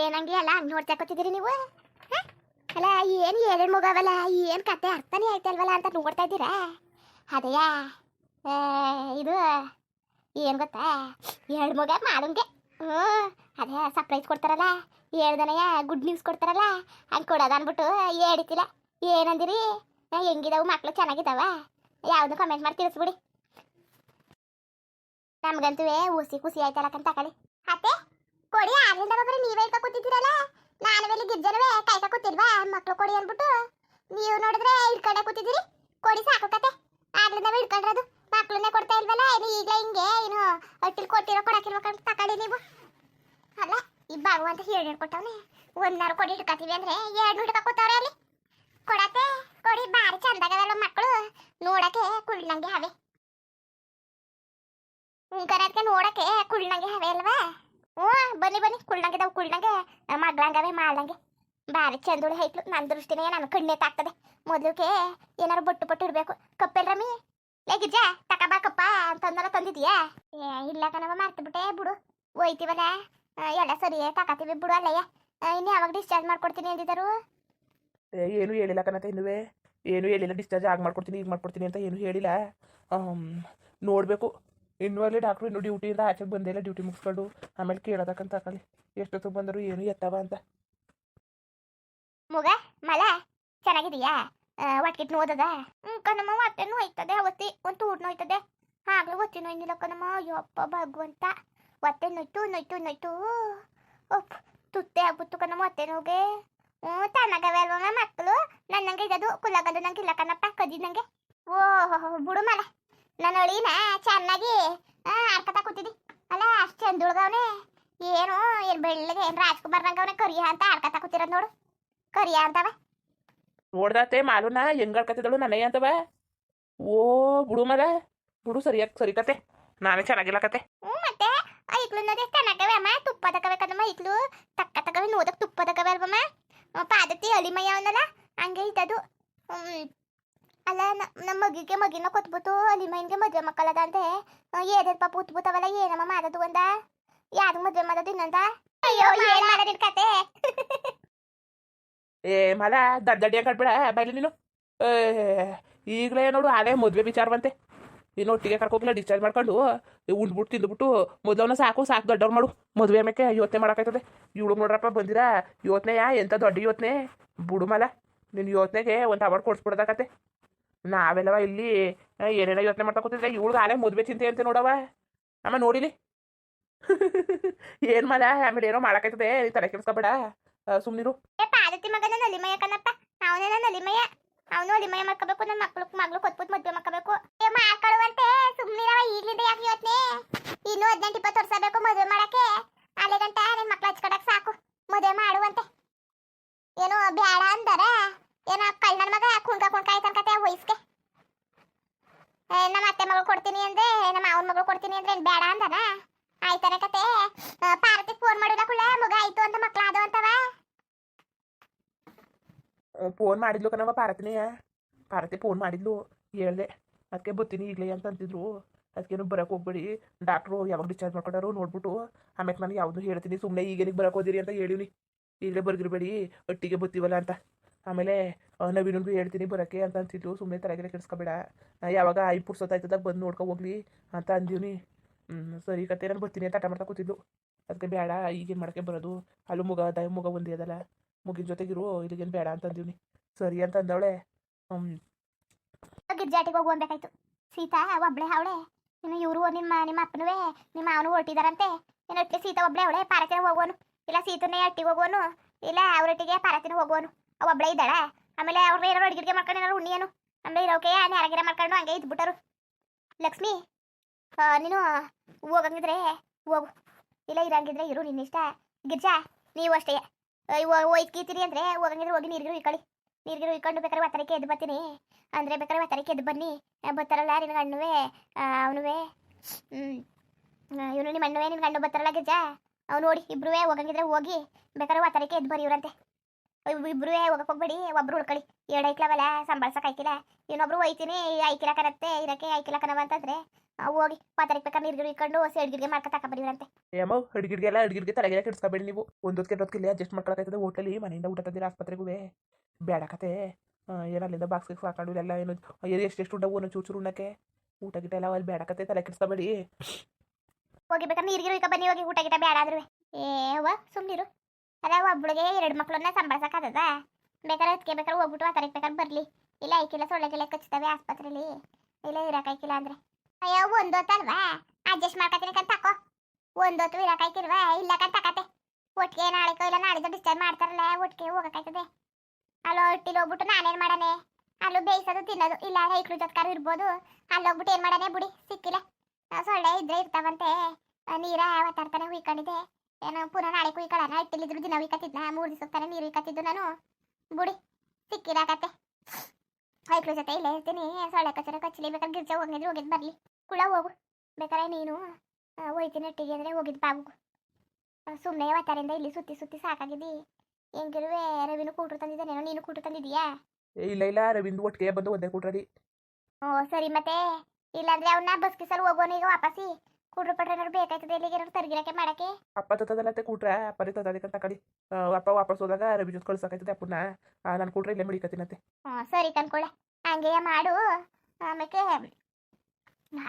ಏನಂಗೆ ಅಲ್ಲ ಹಂಗೆ ನೋಡ್ತಾ ನೀವು? ಅಲ್ಲ, ಏನು ಏನೇನು ಮಗವಲ್ಲ ಏನು ಕತೆ ಅರ್ಥನೇ ಆಯ್ತಲ್ವಲ್ಲ ಅಂತ ನೋಡ್ತಾ ಇದ್ದೀರಾ? ಅದೇಯಾ? ಇದು, ಏನು ಗೊತ್ತಾ? ಎರಡು ಮಗ ಮಾಡೋಂಗೆ. ಹ್ಞೂ, ಅದೇ ಸರ್ಪ್ರೈಸ್ ಕೊಡ್ತಾರಲ್ಲ ಹೇಳ್ದನಯ್ಯ ಗುಡ್ ನ್ಯೂಸ್ ಕೊಡ್ತಾರಲ್ಲ, ಹಂಗೆ ಕೊಡೋದು ಅಂದ್ಬಿಟ್ಟು ಹೇಳಿತಿಲ್ಲ ಏನಂದಿರಿ? ಹೆಂಗಿದಾವು ಮಕ್ಕಳು ಚೆನ್ನಾಗಿದ್ದಾವ ಯಾವುದು ಕಮೆಂಟ್ ಮಾಡಿ ತಿಳಿಸ್ಬಿಡಿ. ನಮ್ಗಂತೂ ಹುಸಿ ಖುಷಿ ಆಯ್ತಲ್ಲ ತಕೊಳ್ಳಿ ಅತ್ತೆ? ಕೊಡಿ ಆಗ್ಲಿಂದ ಬರೀ ನೀವೇ ಇಟ್ಕೊ ಕೂತಿದ್ದೀರಲ್ಲ? ನಾನು ಬೆಲ್ಲಿ ಗಿರ್ಜನವೇ, ಕಾಯ್ಕ ಕೂತಿಲ್ವಾ? ಮಕ್ಳು ಕೊಡಿ ಅಂದ್ಬಿಟ್ಟು. ನೀವು ನೋಡಿದ್ರೆ ಇಟ್ಕೊಂಡೆ ಕೂತಿದ್ದೀರಿ. ಕೊಡಿ ಸಾಕು ಕತೆ. ಆಗ್ಲಿಂದ ಇಟ್ಕೊಂಡ್ರದು ಮಕ್ಳನ್ನೇ ಕೊಡ್ತಾ ಇಲ್ವಲ್ಲ? ಇನ್ನು ಈಗಲೇ ಹಿಂಗೆ ಏನು ಅಟ್ಟಿಲ್ ಕೊಟ್ಟಿರೋ ಕೊಡಕಿರ್ಬೇಕಂತ ತಕೊಳ್ಳಿ ನೀವು? ಅಲ್ಲ, ಈ ಬಾಗು ಅಂತ ಹೇಳಿ ಕೊಟ್ಟವನೆ ಒಂದಾರು ಕೊಡಿ ಹಿಡ್ಕತೀವಿ ಅಂದ್ರೆ ಎರಡು ಹಿಡ್ಕ ಕೂತವ್ರೆ ಅಲ್ಲಿ. ಕೊಡತ್ತೆ, ಕೊಡಿ ಬಾರಿ ಚಂದಾಗದಲ್ಲ ಮಕ್ಕಳು ನೋಡಕ್ಕೆ ಕುಳ್ಳಂಗೆ ಹವೆ. ಕರಕ್ಕೆ ನೋಡಕ್ಕೆ ಕುಳ್ಳಂಗೆ ಹವೆ ಅಲ್ವಾ? ಹ್ಞೂ, ಬನ್ನಿ ಬನ್ನಿ ಕುಳ್ಳಂಗಿದಾವ್ ಕುಳ್ನಂಗೆ ಮಗ್ಳಂಗವೆ ಮಾಡ್ದಂಗೆ ಬಾರಿ ಚಂದುಳಿ ಹೈತ್ಲು ನನ್ನ ದೃಷ್ಟಿನೇ ನನ್ನ ಕಣ್ಣೆ ತಾಗ್ತದೆ ಮೊದಲಕ್ಕೆ ಏನಾರು ಬೊಟ್ಟು ಬೊಟ್ಟು ಇಡಬೇಕು. ಕಪ್ಪೆಲ್ ರಮಿ ಲೇಗಿಜ್ಜ ತಕಬಾ ಕಪ್ಪ ತಂದಿದ್ಯಾ? ಏ, ಇಲ್ಲ ಕಣವ ಮರ್ತು ಬಿಟ್ಟೆ ಬಿಡು ಹೋಯ್ತೀವಲ್ಲ ಎಲ್ಲ ಸರಿ ತಕತೀವಿ ಬಿಡು ಅಲ್ಲಯ್ಯ. ಇನ್ನು ಯಾವಾಗ ಡಿಸ್ಚಾರ್ಜ್ ಮಾಡ್ಕೊಡ್ತೀನಿ ಅಂದಿದ್ದರು ಏನು ಹೇಳಿಲ್ಲ ಕಣತೆ ಇನ್ನುವೆ. ಏನು ಹೇಳಿಲ್ಲ ಡಿಸ್ಚಾರ್ಜ್ ಆಗ ಮಾಡ್ಕೊಡ್ತೀನಿ ಈಗ ಮಾಡ್ಕೊಡ್ತೀನಿ ಅಂತ ಏನು ಹೇಳಿಲ್ಲ. ನೋಡಬೇಕು. ಇನ್ನೂ ಅಲ್ಲಿ ಡಾಕ್ಟ್ರು ಡ್ಯೂಟಿ ಇಲ್ಲ ಆಚೆಗೆ ಬಂದಿಲ್ಲ ಡ್ಯೂಟಿ ಮುಗಿಸ್ಕೊಂಡು ಆಮೇಲೆ ಕೇಳೋದಕ್ಕಂತ ಎಷ್ಟು ಎಷ್ಟೊತ್ತಿಗೆ ಬಂದರು ಏನು ಎತ್ತವ ಅಂತ. ಮುಗ ಮಲ ಚೆನ್ನಾಗಿದೆಯಾ? ಒಟ್ಟಿಗೆ ನೋದದ? ಹ್ಞೂ ಕಣಮ್ಮ, ಹೊಟ್ಟೆ ನೋಯ್ತದೆ, ಅವತ್ತಿ ಒಂದು ತೂಡ್ ನೋಯ್ತದೆ. ಆಗ್ಲೂ ಒತ್ತಿ ನೋಯ್ನಿಲ್ಲ ಕಣಮ್ಮ ಅಯ್ಯಪ್ಪ ಭಗವಂತ. ಹೊಟ್ಟೆ ನೋಯ್ತು ನೋಯ್ತು ನೋಯ್ತು. ಒಪ್ ತುತ್ತೆ ಆಗ್ಬಿಟ್ಟು ಕಣಮ್ಮ ಹೊಟ್ಟೆ ನೋಗೆ ಹ್ಞೂ ತಣ್ಣಗವೆ ಅಲ್ವಮ್ಮ ಮಕ್ಕಳು ನನ್ನಂಗೆ ಇದದು ಕುಲ್ಲಗದು ನಂಗೆ ಇಲ್ಲ ಕಣಪ್ಪ ಕದಿ ನಂಗೆ. ಓಹೋ ಬಿಡು ಮಲ ನನ್ನ ಅಳಿನ ಚೆನ್ನಾಗಿ ಆಡ್ಕತಾ ಕೂತಿದ್ದಿ. ಅಲ್ಲ ಅಷ್ಟು ಚಂದ ಉಳ್ಗವನೆ ಏನು ಏನು ಬೆಳ್ಳಗೆ ಏನು ರಾಜ್ಕುಮಾರ್ ಅವನೇ ಕರಿಯ ಅಂತ ಆಡ್ಕತಾ ಕೂತಿರೋದು ನೋಡು. ಕರಿಯ ಅಂತವ. ನೋಡ್ದಾತೆ ಮಾಲೂನ ಹೆಂಗ್ ಆಡ್ಕತಿದಳು ನನಗೆ ಅಂತವ. ಓ ಬುಡು ಮರ ಬುಡು ಸರಿಯಾಗಿ ಸರಿತತೆ. ನಾನೇ ಚೆನ್ನಾಗಿಲ್ಲ ಕತೆ. ಹ್ಞೂ ಮತ್ತೆ ಐಕ್ಳು ನೋದೆ ಚೆನ್ನಾಗವೆ ಅಮ್ಮ. ತುಪ್ಪ ತಗವೆ ಐಕ್ಲು ತಕ್ಕ ತಗವೆ ನೋದಕ್ಕೆ ತುಪ್ಪ ತಗವೆ ಅಲ್ವಮ್ಮ. ಪಾದತಿ ಅಲಿಮಯ್ಯ ಅವನಲ್ಲ ಹಂಗೆ ಇದ್ದದು. ಅಲ್ಲ ನಮ್ಮ ಮಗಿಗೆ ಮಗಿನ ಕೊತ್ಬಿಟ್ಟು ಅಲಿಮಯ್ಯನ್ಗೆ ಮದುವೆ ಮಕ್ಕಳದ ಅಂತೆ ಏನೇನ್ ಪಾಪ ಉತ್ಬಿಟ್ಟವಲ್ಲ ಏನಮ್ಮ ಮಾಡೋದು ಒಂದ ಯಾರು ಮದುವೆ ಮಾಡೋದು ಇನ್ನೊಂದ? ಅಯ್ಯೋ ಏನ್ ಮಾಡೋದಿನ ಕತೆ? ಏ ಮಲ ದಡ್ಡಡಿ ಕಟ್ಬಿಡ ಬೈಲಿ ನೀನು. ಈಗಲೇ ನೋಡು ಆಲೇ ಮದುವೆ ವಿಚಾರವಂತೆ. ನೀನು ಒಟ್ಟಿಗೆ ಕರ್ಕೋಗಿಲ್ಲ ಡಿಸ್ಚಾರ್ಜ್ ಮಾಡ್ಕೊಂಡು ಉಂಡ್ಬಿಟ್ಟು ತಿಂದ್ಬಿಟ್ಟು ಮೊದಲವನ್ನ ಸಾಕು ಸಾಕು ದೊಡ್ಡವ್ರು ಮಾಡು. ಮದುವೆ ಆಮೇಲೆ ಯೋಚನೆ ಮಾಡೋಕ್ಕಾಯ್ತದೆ ಇವಳು ನೋಡ್ರಪ್ಪ ಬಂದಿರಾ? ಯೋಚನೆ ಯಾ ಎಂಥ ದೊಡ್ಡ ಯೋಚನೆ ಬಿಡು ಮಲ ನಿನ್ನ ಯೋಚನೆಗೆ ಒಂದು ಅವಾರ್ಡ್ ಕೊಡ್ಸ್ಬಿಡೋದಾಕತ್ತೆ. ನಾವೆಲ್ಲವ ಇಲ್ಲಿ ಏನೇನೋ ಯೋಚನೆ ಮಾಡ್ತಾ ಕೂತಿದ್ರೆ ಇವಳಿಗೆ ಆಲೆ ಮದುವೆ ಚಿಂತೆ ಅಂತ ನೋಡವ ಅಮ್ಮ ನೋಡಿಲಿ? ಏನ್ ಮಲ ಆಮೇಲೆ ಏನೋ ಮಾಡಕೈತದೆ. ತಲೆ ಕೆಡಿಸ್ಕೊಬೇಡ. ಸುಮ್ಮನಿರು ಏ ಪಾದತಿ ಮಗನ ನಲಿಮಯ ಕಣಪ್ಪ. ಅವನೇನ ನಲಿಮಯ ಅವನು ನಲಿಮಯ ಮಾಡ್ಕೋಬೇಕು. ನನ್ನ ಮಕ್ಳು, ಮಗಳು ಕೊಟ್ಬಿಟ್ಟು ಮದ್ವೆ ಮಾಡ್ಕೋಬೇಕು ಏ ಮಾಡ್ಕೊಳ್ಳುವಂತೆ ಸುಮ್ಮನಿರವ ಈಗಲಿಂದ ಯಾಕೆ ಯೋಚನೆ ಇನ್ನು ಹದಿನೆಂಟು ಇಪ್ಪತ್ತು ವರ್ಷ ಬೇಕು ಮದುವೆ ಮಾಡಕ್ಕೆ ಅಲ್ಲೇ ಗಂಟ ನಿನ್ ಮಕ್ಳು ಹಚ್ಕೊಡಕ್ ಸಾಕು ಮದುವೆ ಮಾಡುವಂತೆ ಏನು ಬೇಡ ಅಂದಾರ ಏನೋ ಕಳ್ಳನ ಮಗ ಕುಣ್ಕ ಕುಣ್ಕ ಆಯ್ತಾನ ಕತೆ ವಯಸ್ಗೆ ನಮ್ಮ ಅತ್ತೆ ಮಗಳು ಕೊಡ್ತೀನಿ ಅಂದ್ರೆ ನಮ್ಮ ಅವನ ಮಗಳು ಕೊಡ್ತೀನಿ ಅಂದ್ರೆ ಬೇಡ ಅಂದಾನ? ಆಯ್ತಾನೆ ಕತೆ. ಪಾರತಿಗೆ ಫೋನ್ ಮಾಡಿಲ್ಲ ಕುಳ್ಳ ಮಗ ಆಯ್ತು ಅಂತ ಮಕ್ಳು ಆದವು ಅಂತವ ಫೋನ್ ಮಾಡಿದ್ಲು ಕಣವ ಪಾರತಿನಿಯ ಪಾರ್ವತಿ ಫೋನ್ ಮಾಡಿದ್ಲು. ಹೇಳ್ದೆ, ಅದಕ್ಕೆ ಬರ್ತೀನಿ ಈಗಲೇ ಅಂತ ಅಂತಿದ್ರು. ಅದಕ್ಕೇನು ಬರಕ್ಕೆ ಹೋಗ್ಬೇಡಿ. ಡಾಕ್ಟ್ರು ಯಾವಾಗ ಡಿಸ್ಚಾರ್ಜ್ ಮಾಡ್ಕೊಂಡಾರು ನೋಡ್ಬಿಟ್ಟು. ಆಮೇಲೆ ನಾನು ಯಾವುದು ಹೇಳ್ತೀನಿ. ಸುಮ್ಮನೆ ಈಗೇನಿಗೆ ಬರಕ್ಕೆ ಹೋದಿರಿ ಅಂತ ಹೇಳಿವ್ನಿ. ಈಗಲೇ ಬರ್ಗಿರ್ಬೇಡಿ. ಒಟ್ಟಿಗೆ ಬತ್ತೀವಲ್ಲ ಅಂತ. ಆಮೇಲೆ ನವೀನನ್ಗೂ ಹೇಳ್ತೀನಿ ಬರೋಕ್ಕೆ ಅಂತ ಅಂತಿದ್ಲು. ಸುಮ್ಮನೆ ತಲೆಗೆಲೆ ಕೆಡಿಸ್ಕೊಬೇಡ. ಯಾವಾಗ ಐ ಪುರ್ಸೊತ್ತಾಯ್ತದಾಗ ಬಂದು ನೋಡ್ಕೊ ಹೋಗ್ಲಿ ಅಂತ ಅಂದೀವ್ನಿ. ಹ್ಞೂ ಸರಿ ಕತೆ, ನಾನು ಬರ್ತೀನಿ ಅಂತ ಮಾಡ್ತಾ ಕೂತಿದ್ಲು. ಅದಕ್ಕೆ ಬೇಡ ಈಗೇನು ಮಾಡೋಕ್ಕೆ ಬರೋದು? ಅಲ್ಲೂ ಮುಗ ದಯ ಮುಗ ಒಂದೇ ಅದಲ್ಲ. ಮುಗಿನ ಜೊತೆಗಿರು, ಇಲ್ಲಿಗೇನು ಬೇಡ ಅಂತ ಅಂದೀವ್ನಿ. ಸರಿ ಅಂತ ಅಂದವಳೆ. ಗಿರ್ಜಾಟಿಗೆ ಹೋಗಿ ಹೋಗ್ಬೇಕಾಯ್ತು. ಸೀತಾ ಒಬ್ಳೆ, ಅವಳೆ. ಇನ್ನು ಇವರು ನಿಮ್ಮ ನಿಮ್ಮ ಅಪ್ಪನುವೆ, ನಿಮ್ಮ ಅವನು ಹೊರಟಿದಾರಂತೆ. ಅಟ್ಲೆ ಸೀತಾ ಒಬ್ಳೆ, ಅವಳೆ ಪಾರತಿನ ಹೋಗೋನು ಇಲ್ಲ ಸೀತನೇ ಅಟ್ಟಿಗೆ ಹೋಗೋನು ಇಲ್ಲ ಅವರೊಟ್ಟಿಗೆ ಪಾರತಿನ ಹೋಗೋನು ಒಬ್ಳೆ ಇದ್ದಾಳೆ. ಆಮೇಲೆ ಅವ್ರನ್ನ ಏನಾರು ಅಡಿಗೆ ಮಾಡ್ಕೊಂಡು ಏನಾರು ಉಣ್ಣಿಯನು. ಆಮೇಲೆ ಇರೋಕೆ ಯಾರಾಗಿರ ಮಾಡ್ಕೊಂಡು ಹಂಗೆ ಇದ್ಬಿಟ್ಟರು. ಲಕ್ಷ್ಮಿ ನೀನು ಹೋಗಂಗಿದ್ರೆ ಹೋಗು. ಇಲ್ಲ ಇರಂಗಿದ್ರೆ ಇರು, ನಿನ್ನ ಇಷ್ಟ. ಗಿರ್ಜಾ, ನೀವು ಅಷ್ಟೇ. ಒಯ್ತೀರಿ ಅಂದ್ರೆ ಹೋಗಂಗಿದ್ರೆ ಹೋಗಿ ನೀರ್ಗಿರು ಇಕ್ಕಳಿ ನೀರ್ಗಿರು ಇಕ್ಕೊಂಡು ಬೇಕಾದ್ರೆ ಒತ್ತರಕ್ಕೆ ಎದ್ದು ಬರ್ತೀನಿ. ಅಂದ್ರೆ ಬೇಕಾದ್ರೆ ಒತ್ತರಕ್ಕೆ ಎದ್ದು ಬನ್ನಿ. ಬರ್ತಾರಲ್ಲ ನಿನ್ನ ಗಣ್ಣುವೆ ಅವನುವೆ. ಇವನು ನಿಮ್ಮ ಅಣ್ಣುವೇ ನಿನ್ನ ಗಂಡು ಬರ್ತಾರಲ್ಲ ಗಿರ್ಜಾ. ಅವ್ನು ನೋಡಿ ಇಬ್ಬರುವೇ ಹೋಗಂಗಿದ್ರೆ ಹೋಗಿ ಬೇಕಾದ್ರೆ ಒತ್ತರಕ್ಕೆ ಎದ್ದು ಬರೀವ್ರಂತೆ ಇಬ್ರು ಹೋಗಕ್ ಹೋಗ್ಬೇಡಿ ಒಬ್ರು ಉಳ್ಕೊಳ್ಳಿ. ಎರಡು ಐಕ್ಲವಲ್ಲ ಸಂಬಳ್ಸಕ್ ಐಕಿಲ್ಲ ಇನ್ನೊಬ್ರು ಒಯ್ತೀನಿ ಐಕಿಲ್ಲ ಕರತ್ತೆ ಇರಕ್ಕೆ ಐಕಿಲ್ಲ ಕನವ ಅಂತಂದ್ರೆ ಹೋಗಿ ಪಾತ್ರಕ್ಕೆ ಬೇಕಾದ್ರೆ ನೀರ್ಗಿರು ಇಕ್ಕೊಂಡು ಸೇಡ್ಗಿರ್ಗೆ ಮಾಡ್ಕೊ ತಕೊಂಬರಿವ್ರಂತೆ ಏಮೋ ಅಡ್ಗಿಡ್ಗೆಲ್ಲ ಅಡ್ಗಿಡ್ಗೆ ತಲೆಗೆ ಕೆಡ್ಸ್ಕೊಬೇಡಿ ನೀವು. ಒಂದೊತ್ತು ಕೆಟ್ಟೊತ್ತಿಗೆ ಇಲ್ಲೇ ಅಡ್ಜಸ್ಟ್ ಮಾಡ್ಕೊಳಕೈತದೆ ಹೋಟ್ಲಲ್ಲಿ ಮನೆಯಿಂದ ಊಟ ತಂದಿರ ಆಸ್ಪತ್ರೆಗೂ ಬೇಡ ಕತೆ. ಏನಲ್ಲಿಂದ ಅಲ್ಲಿಂದ ಬಾಕ್ಸ್ ಗಿಕ್ಸ್ ಹಾಕೊಂಡು ಎಲ್ಲ ಏನು ಎಷ್ಟು ಎಷ್ಟೆಷ್ಟು ಉಂಡವು ಒಂದೊಂದು ಚೂರು ಚೂರು ಉಣ್ಣಕ್ಕೆ. ಊಟ ಗಿಟ ಎಲ್ಲ ಅಲ್ಲಿ ಬೇಡ ಕತೆ ತಲೆ ಕೆಡ್ಸ್ಕೊಬೇಡಿ. ಹೋಗಿ ಬೇಕಾದ್ರೆ ನೀರ್ಗಿರು ಇಕ್ಕ ಬನ್ನಿ ಹೋಗಿ ಊಟ ಗಿಟ ಬೇಡ ಆದ್ರೂ ಏ ಸುಮ್ಮನಿರು ಸುಮ್ನಿರು. ಅದ ಒಬ್ಬಳಿಗೆ ಎರಡು ಮಕ್ಕಳನ್ನ ಸಂಬಳಸಕ್ಕಾಗದ ಬೇಕಾದ್ರೆ ಅದಕ್ಕೆ ಬೇಕಾದ್ರೆ ಹೋಗ್ಬಿಟ್ಟು ಆ ತಾರೀಕು ಬೇಕಾದ್ರೆ ಬರ್ಲಿ. ಇಲ್ಲ ಐಕಿಲ್ಲ ಸೊಳ್ಳೆಗೆಲ್ಲ ಕಚ್ತವೆ ಆಸ್ಪತ್ರೆಲಿ. ಇಲ್ಲ ಇರಕಾಯ್ಕಿಲ್ಲ ಅಂದ್ರೆ. ಅಯ್ಯೋ ಒಂದೊತ್ತಲ್ವಾ ಅಡ್ಜಸ್ಟ್ ಮಾಡ್ಕೊತೀನಿ ಕಂತ ತಕೋ. ಒಂದೊತ್ತು ಇರಕಾಯ್ಕಿಲ್ವಾ ಇಲ್ಲ ಕಂತ ಕತೆ ಒಟ್ಟಿಗೆ ನಾಳೆಕೋ ಇಲ್ಲ ನಾಳಿದ್ದು ಡಿಸ್ಚಾರ್ಜ್ ಮಾಡ್ತಾರಲ್ಲ, ಒಟ್ಟಿಗೆ ಹೋಗಕಾಯ್ತದೆ ಅಲ್ಲೋ, ಹೊಟ್ಟಿಲಿ ಹೋಗ್ಬಿಟ್ಟು ನಾನೇನ್ ಮಾಡನೆ? ಅಲ್ಲೂ, ಬೇಯಿಸೋದು, ತಿನ್ನೋದು, ಇಲ್ಲ ಐಕ್ಳು ಜೊತ್ಕಾರ ಇರ್ಬೋದು. ಅಲ್ಲಿ ಹೋಗ್ಬಿಟ್ಟು ಏನ್ ಮಾಡನೆ, ಬಿಡಿ, ಸಿಕ್ಕಿಲ್ಲ. ಸೊಳ್ಳೆ ಇದ್ರೆ ಇರ್ತಾವಂತೆ. ನೀರ ಯಾವತ್ತಾರ್ತಾನೆ ಹುಯ್ಕೊಂಡಿದ್ದೆ. ಏನು ಪುನಃ ನಾಳೆ ಕುಯ್ಕೊಳ್ಳೋಣ ಇಟ್ಟಿಲ್ಲಿದ್ರು ದಿನ ಹುಯ್ಕತ್ತಿದ್ನ ಮೂರು ದಿವಸ ತಾನೆ ನೀರು ಹುಯ್ಕತ್ತಿದ್ದು ನಾನು. ಬುಡಿ ಸಿಕ್ಕಿರಾಕತ್ತೆ ಐಕ್ಳು ಜೊತೆ ಇಲ್ಲೇ ಇರ್ತೀನಿ ಸೊಳ್ಳೆ ಕಚ್ಚರ ಕಚ್ಚಲಿ ಬೇಕಾದ್ರೆ ಗಿರ್ಜ ಹೋಗಿದ್ರು ಹೋಗಿದ್ ಬರ್ಲಿ. ಕುಳ ಹೋಗು ಬೇಕಾದ್ರೆ ನೀನು ಹೋಯ್ತೀನಿ ಒಟ್ಟಿಗೆ ಅಂದ್ರೆ ಹೋಗಿದ್ ಬಾಬು ಸುಮ್ಮನೆ ಅವತಾರಿಂದ ಇಲ್ಲಿ ಸುತ್ತಿ ಸುತ್ತಿ ಸಾಕಾಗಿದ್ದಿ. ಹೆಂಗಿರುವೆ ರವಿನು ಕೂಟ್ರು ತಂದಿದ್ದಾನೇನೋ ನೀನು ಕೂಟ್ರು ತಂದಿದೀಯಾ ಇಲ್ಲ ಇಲ್ಲ ರವಿಂದು ಒಟ್ಟಿಗೆ ಬಂದು ಒಂದೇ ಕೂಟ್ರದಿ ಓ ಸರಿ ಮತ್ತೆ. ಇಲ್ಲಾಂದ್ರೆ ಅವನ್ನ ಬಸ್ಕಿಸಲು ಹೋಗೋನು ಈಗ ವಾಪಸ್ಸಿ. ಕೂಡ್ರು ಪಟ್ಟಣರು ಬೇಕಾಯ್ತದೆ ಇಲ್ಲಿಗೆ ಏನಾದ್ರು ತರ್ಗಿರಕ್ಕೆ ಮಾಡಕ್ಕೆ? ಅಪ್ಪ ತತ್ತದಲ್ಲತ್ತೆ ಕೂಟ್ರ ಅಪ್ಪನೇ ತದಕ್ಕೆ ತಕಡಿ ಅಪ್ಪ ವಾಪಸ್ ಹೋದಾಗ ರವಿ ಜೊತೆ ಕಳ್ಸಕೈತದೆ ಅಪ್ಪನ ನಾನು ಕೂಟ್ರೆ ಇಲ್ಲೇ ಮಡಿಕತ್ತೀನಂತೆ ಹ್ಞೂ ಸರಿ ಕನ್ಕೊಳ್ಳೆ ಹಂಗೆ ಮಾಡು. ಆಮೇಲೆ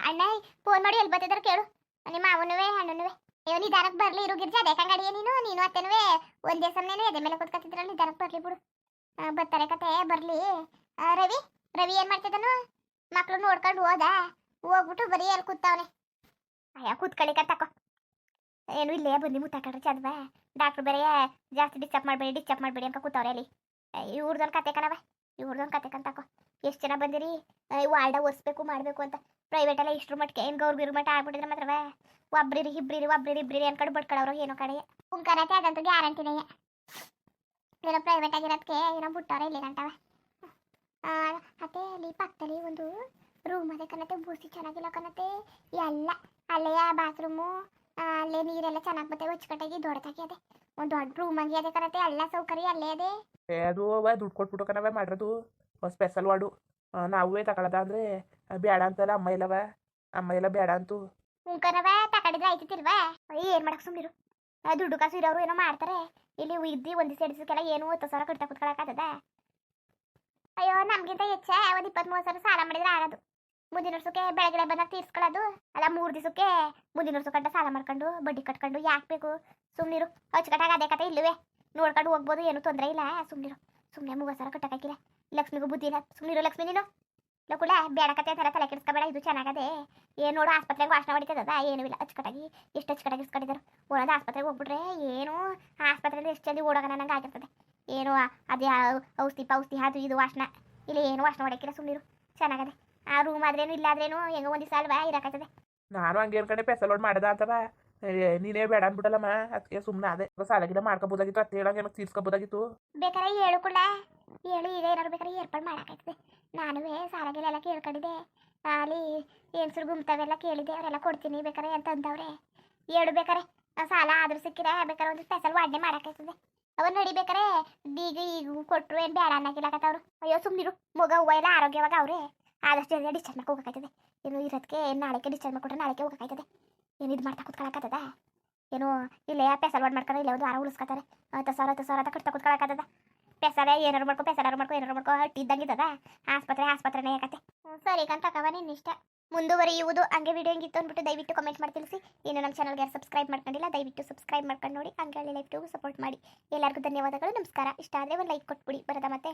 ಅಣ್ಣ ಫೋನ್ ಮಾಡಿ ಎಲ್ಲಿ ಬರ್ತಿದಾರೆ ಕೇಳು. ನಿಮ್ಮ ಅವನುವೆ ಅಣ್ಣನುವೆ. ಅಯ್ಯೋ ನಿಧಾನಕ್ಕೆ ಬರ್ಲಿ. ಇರು ಗಿರ್ಜಾ ಅದೇ ಕಂಗಡಿಯ ನೀನು. ನೀನು ಅತ್ತೆನುವೆ. ಒಂದೇ ಸಮನೇನು ಎದೆ ಮೇಲೆ ಕೂತ್ಕೊತಿದ್ರಲ್ಲ ನಿಧಾನಕ್ಕೆ ಬರಲಿ ಬಿಡು. ಬರ್ತಾರೆ ಕತೆ ಬರ್ಲಿ. ರವಿ ರವಿ ಏನು ಮಾಡ್ತಿದ್ದನು? ಮಕ್ಳು ನೋಡ್ಕೊಂಡು ಹೋದ. ಹೋಗ್ಬಿಟ್ಟು ಬರೀ ಎಲ್ಲಿ ಕೂತವನೆ. ಅಯ್ಯ ಕೂತ್ಕೊಳ್ಳಿ ತಕೋ ಏನು ಇಲ್ಲೇ ಬಂದು ಮುತ್ತಾಕಡ್ರಿ ಚದ್ವ. ಡಾಕ್ಟ್ರ್ ಬೇರೆ ಜಾಸ್ತಿ ಡಿಸ್ಟರ್ಬ್ ಮಾಡಬೇಡಿ ಡಿಸ್ಟರ್ಬ್ ಮಾಡಬೇಡಿ ಅಂತ ಕೂತವ್ರೆ ಅಲ್ಲಿ. ಇವ್ರದೊಂದು ಕತೆ ಕಣವ ಇವ್ರದೊಂದು ಕತೆ ಕಂತಾಕೋ ಎಷ್ಟು ಜನ ಬಂದಿರಿ? ವಾರ್ಡ ಒರೆಸ್ಬೇಕು ಮಾಡಬೇಕು ಅಂತ. ಪ್ರೈವೇಟ್ ಪ್ರೈವೇಟೆಲ್ಲ ಇಷ್ಟ್ರ ಮಟ್ಟಿಗೆ ಏನು ಗೌರ್ ಗಿರ್ ಮಟ್ಟ ಆಗ್ಬಿಟ್ಟಿದ್ರೆ ಮಾತ್ರವ. ಒಬ್ರಿರಿ, ಇಬ್ರಿರಿ ಒಬ್ರಿರಿ, ಇಬ್ರಿರಿ ಅನ್ಕೊಂಡು ಬಡ್ಕೊಳ್ಳೋರು ಏನೋ ಕಡೆ. ಕುಂಕರತೆ ಅದಂತೂ ಗ್ಯಾರಂಟಿನೇ ಏನೋ ಪ್ರೈವೇಟ್ ಆಗಿರೋದಕ್ಕೆ ಏನೋ ಬಿಟ್ಟವ್ರೆ ಇಲ್ಲಿ ಗಂಟವ ಮತ್ತೆ ಅಲ್ಲಿ ಪಕ್ಕದಲ್ಲಿ ಒಂದು ರೂಮ್ ಅದೇ ಕಣತೆ ಬೂಸಿ ಚೆನ್ನಾಗಿಲ್ಲ ಕಣತೆ ಎಲ್ಲ ಅಲ್ಲೆಯ ಬಾತ್ರೂಮು ಅಲ್ಲೇ ನೀರೆಲ್ಲ ಚೆನ್ನಾಗಿ ಬತ್ತೆ ಉಚ್ಚಕಟ್ಟಾಗಿ ದೊಡ್ಡದಾಗಿ ಅದೇ. ಒಂದು ದೊಡ್ಡ ರೂಮ್ ಆಗಿ ಅದೇ ಕರತೆ ಎಲ್ಲ ಸೌಕರ್ಯ ಅಲ್ಲೇ ಅದೇ. ಏ ಅದು ಅವ ದುಡ್ಡು ಕೊಟ್ಬಿಟ್ಟು ಕಣವ ಮಾಡಿರೋದು. ಸ್ಪೆಷಲ್ ವಾರ್ಡು ನಾವೇ ತಗೊಳದ ಅಂದರೆ ಬೇಡ ಅಂತಲ್ಲ ಅಮ್ಮ ಇಲ್ಲವ ಅಮ್ಮ ಇಲ್ಲ ಬೇಡ ಅಂತು. ಹುಂಕನವ ತಕೊಂಡಿದ್ರೆ ಆಯ್ತಿತ್ತಿಲ್ವ ಏನ್ ಮಾಡಕ್ ಸುಮ್ಮನಿರು ದುಡ್ಡು ಕಾಸು ಇರೋರು ಏನೋ ಮಾಡ್ತಾರೆ. ಇಲ್ಲಿ ಇದ್ದಿ ಒಂದು ಎರಡು ಏನು ಹತ್ತು ಸಾವಿರ ಕಟ್ಟ ಕುತ್ಕೊಳಕಾಗದ ಅಯ್ಯೋ ನಮ್ಗಿಂತ ಹೆಚ್ಚ ಒಂದ್ ಇಪ್ಪತ್ತ್ ಮೂವತ್ತು ಸಾವಿರ ಸಾಲ ಮಾಡಿದ್ರೆ ಆಗೋದು. ಮುಂದಿನ ವರ್ಷಕ್ಕೆ ಬೆಳಗ್ಗೆ ಬಂದಾಗ ತೀರ್ಸ್ಕೊಳ್ಳೋದು. ಅಲ್ಲ, ಮೂರು ದಿವಸಕ್ಕೆ ಮುಂದಿನ ವರ್ಷ ಕಂಡ ಸಾಲ ಮಾಡ್ಕೊಂಡು, ಬಡ್ಡಿ ಕಟ್ಕೊಂಡು ಯಾಕೆ ಬೇಕು? ಸುಮ್ನಿರು. ಅಚ್ಚುಕಟ್ಟಾಗ ಅದೇ ಕತೆ ಇಲ್ಲವೇ? ನೋಡ್ಕೊಂಡು ಹೋಗ್ಬೋದು, ಏನು ತೊಂದರೆ ಇಲ್ಲ. ಸುಮ್ನಿರು. ಸುಮ್ಮನೆ ಮೂವತ್ತು ಸಾವಿರ ಕಟ್ಟಕ್ಕಾಗಿಲ್ಲ ಲಕ್ಷ್ಮಿಗೂ ಬುದ್ಧಿ ಇಲ್ಲ. ಸುಮ್ನಿರು ಲಕ್ಷ್ಮಿ ನೀನು. ಲಕುಲ ಬೇಡ ಕತೆ ಥರ ತಲೆ ಕೆಡಿಸ್ಕೋಬೇಡ, ಇದು ಚೆನ್ನಾಗದೆ. ಏನು ನೋಡು, ಆಸ್ಪತ್ರೆಗೆ ವಾಸನೆ ಹೊಡಿತದ ಏನೂ ಇಲ್ಲ. ಅಚ್ಚುಕಟ್ಟಾಗಿ, ಎಷ್ಟು ಅಚ್ಚುಕಟ್ಟಾಗಿ ಇಸ್ಕೊಂಡಿದ್ದಾರೆ? ಒಂದೊಂದು ಆಸ್ಪತ್ರೆಗೆ ಹೋಗ್ಬಿಟ್ರೆ ಏನು ಆಸ್ಪತ್ರೆಯಲ್ಲಿ ಎಷ್ಟು ಜಲ್ದಿ ಓಡೋಗೋಣ ನನಗೆ ಆಗಿರ್ತದೆ. ಏನು, ಅದೇ ಔಷಧಿ ಪೌಷ್ಧಿ ಅದು ಇದು ವಾಸನ ಇಲ್ಲಿ, ಏನು ವಾಸನೆ ಹೊಡಕ್ಕಿಲ್ಲ ಸುಮ್ಮನಿರು ಚೆನ್ನಾಗದೆ. ಆ ರೂಮ್ ಆದ್ರೇನು ಇಲ್ಲ ಆದ್ರೇನು ಹೆಂಗೋ ಒಂದು ದಿವಸ ಅಲ್ವಾ ಇರಕತ್ತದೆ ನಾನು ಹಂಗೆ ಕಡೆ ಪೆಸಲ್ ಲೋಡ್ ಮಾಡ್ದ ಅಂತವ ನೀನೇ ಬೇಡ ಅನ್ಬಿಡಲ್ಲಮ್ಮ ಅದಕ್ಕೆ ಸುಮ್ಮನೆ ಅದೇ. ಗಿಡ ಮಾಡ್ಕೋಬೋದಾಗಿತ್ತು ಅತ್ತೆ ಹೇಳಂಗೆ ಏನಕ್ಕೆ ತೀರ್ಸ್ಕೋಬೋದಾಗಿತ್ತು. ಬೇಕಾರೆ ಹೇಳು ಹೇಳಿ ಹೇಳು ಈಗ ಏನಾರು ಬೇಕಾರೆ ಏರ್ಪಾಡು ನಾನುವೇ ನಾನು ಎಲ್ಲ ಕೇಳ್ಕೊಂಡಿದ್ದೆ. ಅಲ್ಲಿ ಹೆಂಗಸರು ಗುಮ್ತಾವೆಲ್ಲ ಕೇಳಿದೆ ಅವರೆಲ್ಲ ಕೊಡ್ತೀನಿ ಬೇಕಾರೆ ಅಂತ ಅಂದವ್ರೆ. ಹೇಳು ಬೇಕಾರೆ ಸಾಲ ಆದ್ರೂ ಸಿಕ್ಕಿರ ಬೇಕಾರೆ ಒಂದು ಸ್ಪೆಷಲ್ ವಾಡ್ನೆ ಮಾಡೋಕ್ಕಾಯ್ತದೆ. ಅವ ನಡಿಬೇಕಾರೆ ಈಗ ಈಗ ಕೊಟ್ಟರು ಏನು ಬೇಡ ಅನ್ನಕ್ಕಿಲ್ಲಕತ್ತವ್ರು ಅಯ್ಯೋ ಸುಮ್ಮನಿರು ಮಗ ಹೂವ ಎಲ್ಲ ಆರೋಗ್ಯವಾಗ ಅವ್ರೆ. ಆದಷ್ಟು ಎಲ್ಲ ಡಿಸ್ಚಾರ್ಜ್ ಹೋಗಕ್ಕಾಯ್ತದೆ. ಏನು ಇರೋದಕ್ಕೆ ನಾಳೆಗೆ ಡಿಸ್ಚಾರ್ಜ್ ಮಾಡ್ಕೊಂಡ್ರೆ ನಾಳೆಗೆ ಹೋಗಕ್ಕಾಯ್ತದೆ. ಏನು ಇದು ಮಾಡ್ತಾ ಕೂತ್ಕೊಳಕತ್ತದ ಏನು ಇಲ್ಲೇ ಪೆಸಲ್ ವಾಡ್ ಮಾಡ್ಕೊಂಡು ಇಲ್ಲ ಒಂದು ಆರ ಉಳಿಸ್ಕೊತಾರೆ. ಹತ್ತು ಸಾವಿರ ಹತ್ತು ಸಾವಿರ ಅಂತ ಕಟ್ತಾ ಕೂತ್ಕೊಳಕತ್ತದ ಪೆಸಲೆ ಏನಾರು ಮಾಡ್ಕೊ ಪೆಸಲಾರು ಮಾಡ್ಕೊ, ಏನಾರು ಮಾಡ್ಕೊ ಇದ್ದಂಗಿದ್ದದ ಆಸ್ಪತ್ರೆ, ಆಸ್ಪತ್ರೆನೇ ಯಾಕತ್ತೆ ಸರಿ ಕಂತಕವ ನಿನ್ನ ಇಷ್ಟ ಮುಂದುವರಿಯುವುದು ಹಂಗೆ ವಿಡಿಯೋ ಹೆಂಗಿತ್ತು ಅಂದ್ಬಿಟ್ಟು ದಯವಿಟ್ಟು ಕಮೆಂಟ್ ಮಾಡಿ ತಿಳಿಸಿ. ಏನು ನಮ್ಮ ಚಾನಲ್ಗೆ ಯಾರು ಸಬ್ಸ್ಕ್ರೈಬ್ ಮಾಡ್ಕೊಂಡಿಲ್ಲ, ದಯವಿಟ್ಟು ಸಬ್ಸ್ಕ್ರೈಬ್ ಮಾಡ್ಕೊಂಡು ನೋಡಿ. ಹಂಗೆ ಲೈಫ್ ಸಪೋರ್ಟ್ ಮಾಡಿ. ಎಲ್ಲರಿಗೂ ಧನ್ಯವಾದಗಳು, ನಮಸ್ಕಾರ. ಇಷ್ಟ ಆದರೆ ಒಂದು ಲೈಕ್ ಕೊಟ್ಬಿಡಿ. ಬರೋದ ಮತ್ತೆ.